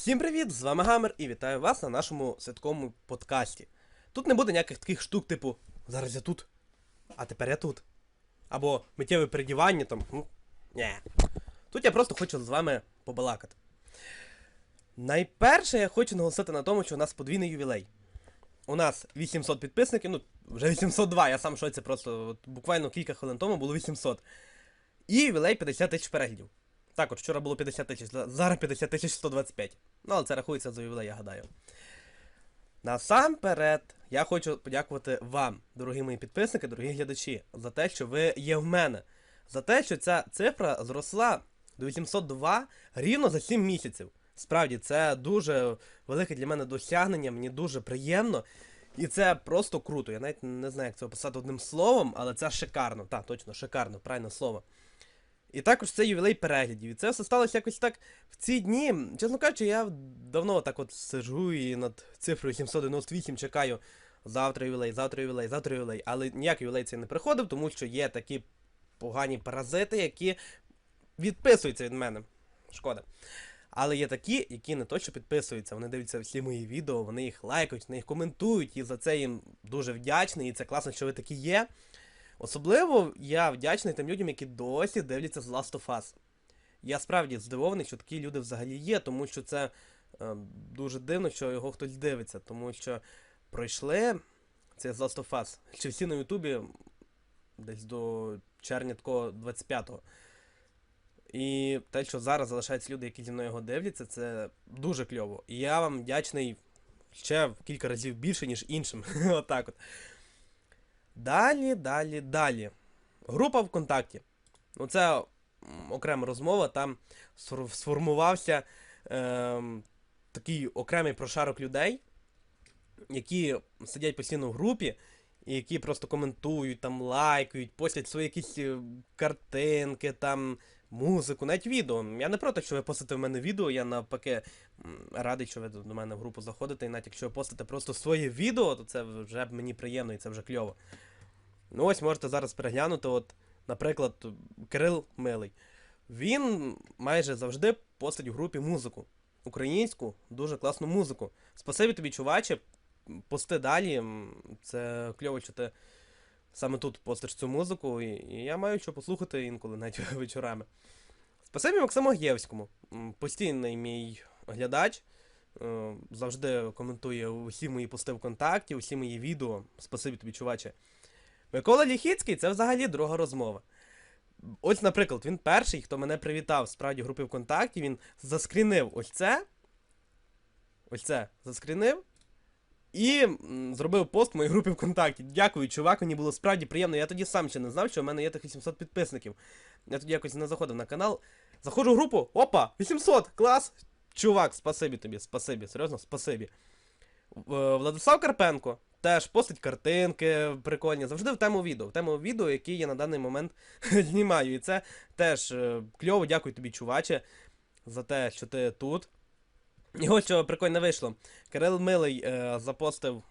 Всім привіт! З вами Гамер і вітаю вас на нашому святковому подкасті. Тут не буде ніяких таких штук, типу зараз я тут, а тепер я тут. Або миттєве передівання там. Ну, ні. Тут я просто хочу з вами побалакати. Найперше я хочу наголосити на тому, що у нас подвійний ювілей. У нас 800 підписників, ну, вже 802, я сам в шоці просто от, буквально кілька хвилин тому було 800. І ювілей 50 тисяч переглядів. Також вчора було 50 тисяч, зараз 50 тисяч 125. Ну, але це рахується за ювілей, я гадаю. Насамперед, я хочу подякувати вам, дорогі мої підписники, дорогі глядачі, за те, що ви є в мене. За те, що ця цифра зросла до 802 рівно за 7 місяців. Справді, це дуже велике для мене досягнення, мені дуже приємно. І це просто круто. Я навіть не знаю, як це описати одним словом, але це шикарно. Так, точно, шикарно, правильне слово. І також це ювілей переглядів. І це все сталося якось так в ці дні. Чесно кажучи, я давно так от сиджу і над цифрою 798 чекаю завтра ювілей, завтра ювілей, завтра ювілей. Але ніяк ювілей цей не приходив, тому що є такі погані паразити, які відписуються від мене. Шкода. Але є такі, які не то що підписуються, вони дивляться всі мої відео, вони їх лайкають, вони їх коментують, і за це їм дуже вдячний, і це класно, що ви такі є. Особливо я вдячний тим людям, які досі дивляться з Last of Us. Я справді здивований, що такі люди взагалі є, тому що це е, дуже дивно, що його хтось дивиться, тому що пройшли це з Last of Us. Ще всі на Ютубі десь до червня такого 25-го. І те, що зараз залишаються люди, які зі мною його дивляться, це дуже кльово. І я вам вдячний ще в кілька разів більше, ніж іншим. Отак от. Далі, далі, далі. Група ВКонтакті. Ну, це окрема розмова, там сформувався ем, такий окремий прошарок людей, які сидять постійно в групі, і які просто коментують, там лайкають, постять свої якісь е, картинки, там, музику, навіть відео. Я не проти, що ви постите в мене відео, я навпаки радий, що ви до мене в групу заходите, і навіть якщо ви постите просто своє відео, то це вже мені приємно і це вже кльово. Ну ось можете зараз переглянути, от, наприклад, Кирил Милий. Він майже завжди постить в групі музику. Українську, дуже класну музику. Спасибі тобі, чуваче, пости далі. Це кльово, що ти саме тут постиш цю музику, і, я маю що послухати інколи, навіть вечорами. Спасибі Максиму Гєвському, постійний мій глядач. е, Завжди коментує усі мої пости ВКонтакті, усі мої відео. Спасибі тобі, чуваче. Микола Ліхіцький це взагалі друга розмова. Ось, наприклад, він перший, хто мене привітав справді в групі ВКонтакті, він заскрінив ось це. Ось це заскрінив. І зробив пост в моїй групі ВКонтакті. Дякую, чувак, мені було справді приємно. Я тоді сам ще не знав, що в мене є тих 800 підписників. Я тоді якось не заходив на канал. Заходжу в групу, опа! 800! Клас! Чувак, спасибі тобі, спасибі, серйозно, спасибі. Е, Владислав Карпенко теж постить картинки прикольні. Завжди в тему відео. В тему відео, які я на даний момент знімаю. І це теж е, кльово, дякую тобі, чуваче, за те, що ти тут. І ось що прикольно вийшло. Кирил Милий е, запостив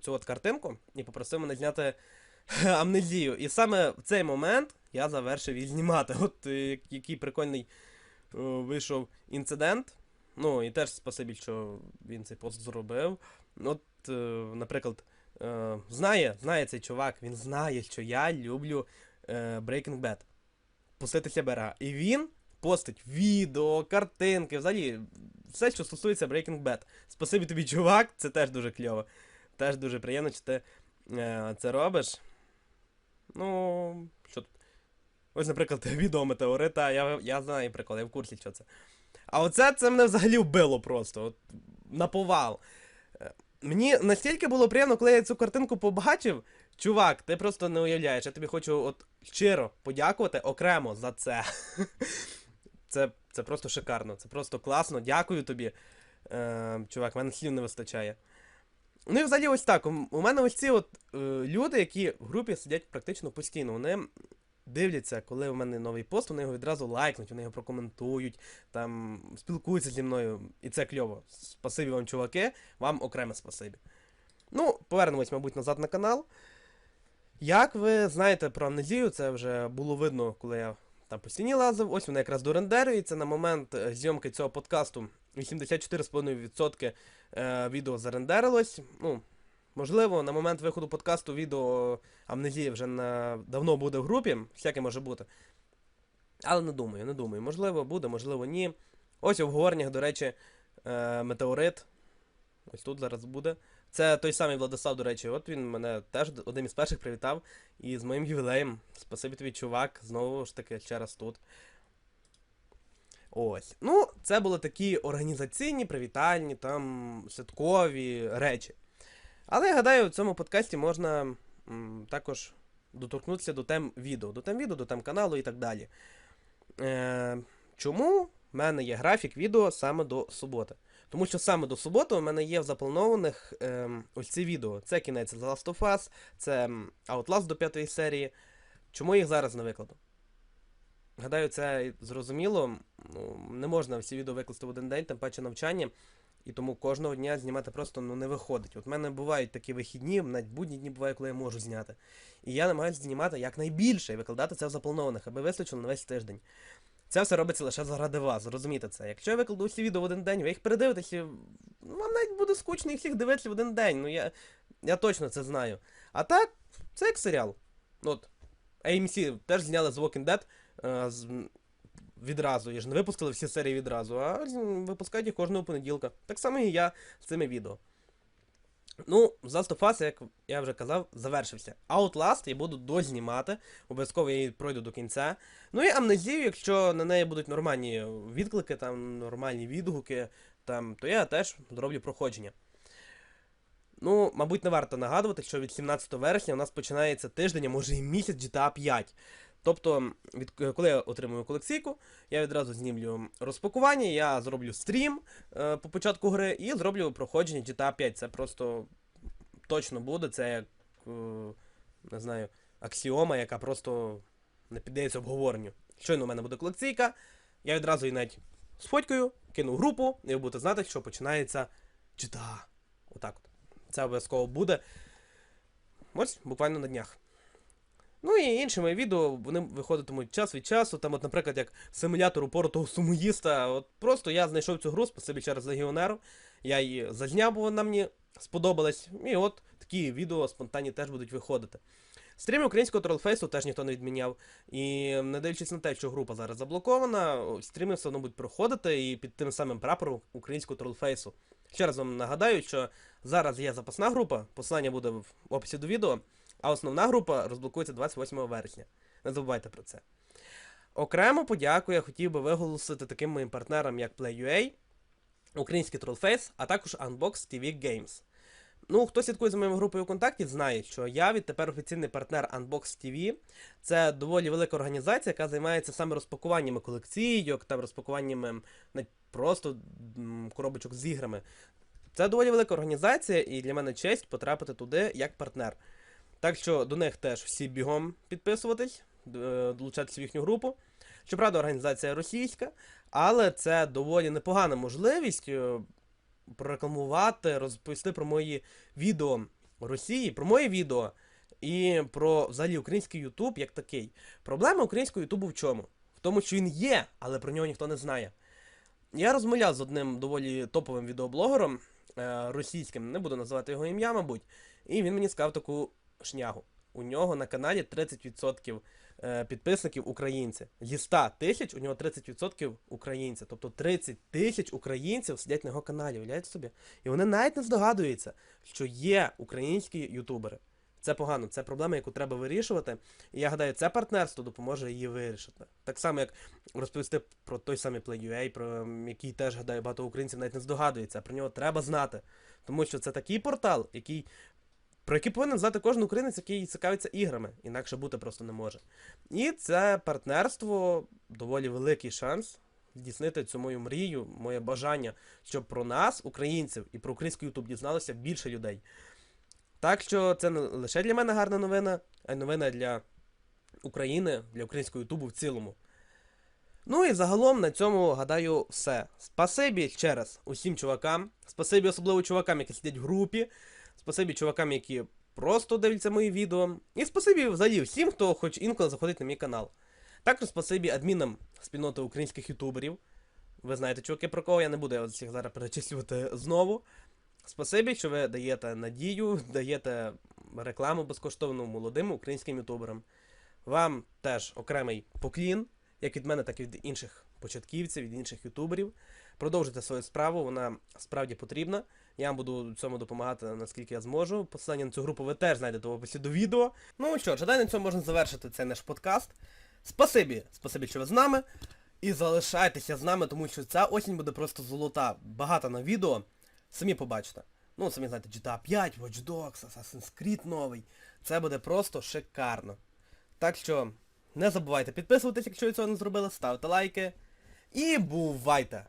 цю от картинку і попросив мене зняти амнезію. І саме в цей момент я завершив її знімати. От е, який прикольний е, вийшов інцидент. Ну, і теж спасибі, що він цей пост зробив. От, е, наприклад, е, знає, знає цей чувак, він знає, що я люблю е, Breaking Bad. Пуститися берега. І він постить відео, картинки, взагалі, все, що стосується Breaking Bad. Спасибі тобі, чувак, це теж дуже кльово. Теж дуже приємно, що ти е, це робиш. Ну, що тут? Ось, наприклад, відео метеорита, я, я знаю прикол, я в курсі, що це. А оце це мене взагалі вбило просто. От, на повал. Мені настільки було приємно, коли я цю картинку побачив. Чувак, ти просто не уявляєш. Я тобі хочу от щиро подякувати окремо за це. Це, це просто шикарно, це просто класно. Дякую тобі. Е, чувак, в мене слів не вистачає. Ну і взагалі ось так. У мене ось ці от е, люди, які в групі сидять практично постійно. Вони дивляться, коли у мене новий пост, вони його відразу лайкнуть, вони його прокоментують, там спілкуються зі мною, і це кльово. Спасибі вам, чуваки, вам окреме спасибі. Ну, повернемось, мабуть, назад на канал. Як ви знаєте про амнезію, це вже було видно, коли я там по стіні лазив. Ось вона якраз дорендерюється. На момент е, зйомки цього подкасту 84,5% е, відео зарендерилось. Ну, можливо, на момент виходу подкасту відео Амнезія вже на... давно буде в групі, всяке може бути. Але не думаю, не думаю. Можливо, буде, можливо, ні. Ось у обговореннях, до речі, е, метеорит. Ось тут зараз буде. Це той самий Владислав, до речі, от він мене теж одним із перших привітав. І з моїм ювілеєм. Спасибі тобі, чувак, знову ж таки, ще раз тут. Ось. Ну, це були такі організаційні, привітальні, там, святкові речі. Але я гадаю, в цьому подкасті можна м, також доторкнутися до тем відео, до тем відео, до тем каналу і так далі. Е, чому в мене є графік відео саме до суботи? Тому що саме до суботи у мене є в запланованих е, ось ці відео. Це кінець The Last of Us, це Outlast до п'ятої серії. Чому я їх зараз не викладу? Гадаю, це зрозуміло. Ну, не можна всі відео викласти в один день, тим паче навчання. І тому кожного дня знімати просто ну, не виходить. От в мене бувають такі вихідні, навіть будні дні буває, коли я можу зняти. І я намагаюся знімати якнайбільше і викладати це в запланованих, аби вистачило на весь тиждень. Це все робиться лише заради вас, зрозумійте це. Якщо я викладу всі відео в один день, ви їх передивитеся, ну, вам навіть буде скучно їх всіх дивитися в один день. Ну я, я точно це знаю. А так, це як серіал. От, AMC теж зняли з Walking Dead е, з, відразу. Я ж не випустили всі серії відразу, а випускають їх кожного понеділка. Так само і я з цими відео. Ну, Last of Us, як я вже казав, завершився. Outlast я буду дознімати. Обов'язково я її пройду до кінця. Ну і амнезію, якщо на неї будуть нормальні відклики, там нормальні відгуки, там, то я теж зроблю проходження. Ну, мабуть, не варто нагадувати, що від 17 вересня у нас починається тиждень, а може і місяць GTA 5. Тобто, від, коли я отримую колекційку, я відразу знімлю розпакування, я зроблю стрім е, по початку гри і зроблю проходження GTA 5. Це просто точно буде, це як, е, не знаю, аксіома, яка просто не піддається обговоренню. Щойно у мене буде колекційка, я відразу її навіть сфоткаю, кину групу, і ви будете знати, що починається GTA. Отак от. Це обов'язково буде. Ось, буквально на днях. Ну і інші мої відео, вони виходитимуть час від часу. Там, от, наприклад, як симулятор упоротого сумоїста. От просто я знайшов цю гру, спасибі через Легіонеру. Я її зазняв, бо вона мені сподобалась. І от такі відео спонтанні теж будуть виходити. Стріми українського тролфейсу теж ніхто не відміняв. І не дивлячись на те, що група зараз заблокована, стріми все одно будуть проходити і під тим самим прапором українського тролфейсу. Ще раз вам нагадаю, що зараз є запасна група, посилання буде в описі до відео, а основна група розблокується 28 вересня. Не забувайте про це. Окремо подяку я хотів би виголосити таким моїм партнерам, як Play.ua, український Trollface, а також Unbox TV Games. Ну, хто слідкує за моєю групою ВКонтакті, знає, що я відтепер офіційний партнер Unbox TV. Це доволі велика організація, яка займається саме розпакуваннями колекційок, там розпакуваннями просто коробочок з іграми. Це доволі велика організація, і для мене честь потрапити туди як партнер. Так що до них теж всі бігом підписуватись, д- долучатися в їхню групу. Щоправда, організація російська, але це доволі непогана можливість е, прорекламувати, розповісти про мої відео Росії, про моє відео і про взагалі український Ютуб як такий. Проблема українського Ютубу в чому? В тому, що він є, але про нього ніхто не знає. Я розмовляв з одним доволі топовим відеоблогером е, російським, не буду називати його ім'я, мабуть, і він мені сказав таку шнягу. У нього на каналі 30% е, підписників українці. Зі 100 тисяч у нього 30% українці. Тобто 30 тисяч українців сидять на його каналі, уявляєте собі? І вони навіть не здогадуються, що є українські ютубери. Це погано, це проблема, яку треба вирішувати. І я гадаю, це партнерство допоможе її вирішити. Так само, як розповісти про той самий Play.ua, про який теж гадаю, багато українців навіть не здогадується. Про нього треба знати. Тому що це такий портал, який, про який повинен знати кожен українець, який цікавиться іграми, інакше бути просто не може. І це партнерство доволі великий шанс здійснити цю мою мрію, моє бажання, щоб про нас, українців, і про український Ютуб дізналося більше людей. Так що це не лише для мене гарна новина, а й новина для України, для українського Ютубу в цілому. Ну і загалом на цьому гадаю все. Спасибі ще раз усім чувакам. Спасибі особливо чувакам, які сидять в групі. Спасибі чувакам, які просто дивляться мої відео. І спасибі взагалі всім, хто хоч інколи заходить на мій канал. Також спасибі адмінам спільноти українських ютуберів. Ви знаєте, чуваки, про кого я не буду я всіх зараз перечислювати знову. Спасибі, що ви даєте надію, даєте рекламу безкоштовну молодим українським ютуберам. Вам теж окремий поклін, як від мене, так і від інших початківців, від інших ютуберів. Продовжуйте свою справу, вона справді потрібна. Я вам буду цьому допомагати наскільки я зможу. Посилання на цю групу ви теж знайдете в описі до відео. Ну що ж, на цьому можна завершити цей наш подкаст. Спасибі, спасибі, що ви з нами. І залишайтеся з нами, тому що ця осінь буде просто золота. Багато на відео. Самі побачите. Ну, самі знаєте, GTA 5, Watch Dogs, Assassin's Creed новий. Це буде просто шикарно. Так що не забувайте підписуватись, якщо ви цього не зробили, ставте лайки. І бувайте!